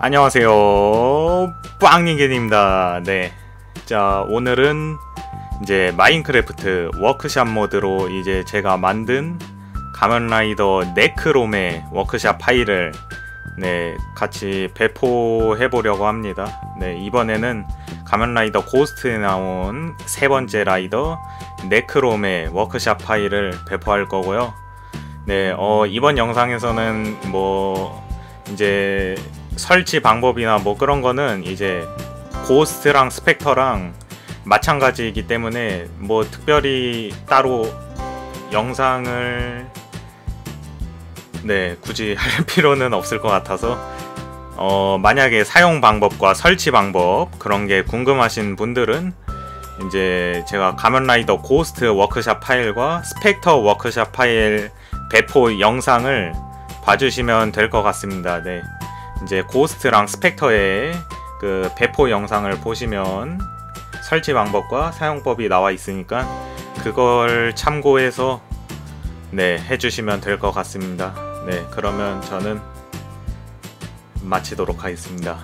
안녕하세요. 빵닝겐입니다. 네. 자 오늘은 이제 마인크래프트 워크샵 모드로 이제 제가 만든 가면라이더 네크롬의 워크샵 파일을 네 같이 배포해 보려고 합니다. 네 이번에는 가면라이더 고스트에 나온 세 번째 라이더 네크롬의 워크샵 파일을 배포할 거고요. 네 어, 이번 영상에서는 뭐 이제 설치 방법이나 뭐 그런 거는 이제 고스트랑 스펙터랑 마찬가지이기 때문에 뭐 특별히 따로 영상을 네 굳이 할 필요는 없을 것 같아서 어 만약에 사용 방법과 설치 방법 그런 게 궁금하신 분들은 이제 제가 가면라이더 고스트 워크샵 파일과 스펙터 워크샵 파일 배포 영상을 봐주시면 될 것 같습니다. 네. 이제 고스트랑 스펙터의 그 배포 영상을 보시면 설치 방법과 사용법이 나와 있으니까 그걸 참고해서 네 해주시면 될 것 같습니다. 네 그러면 저는 마치도록 하겠습니다.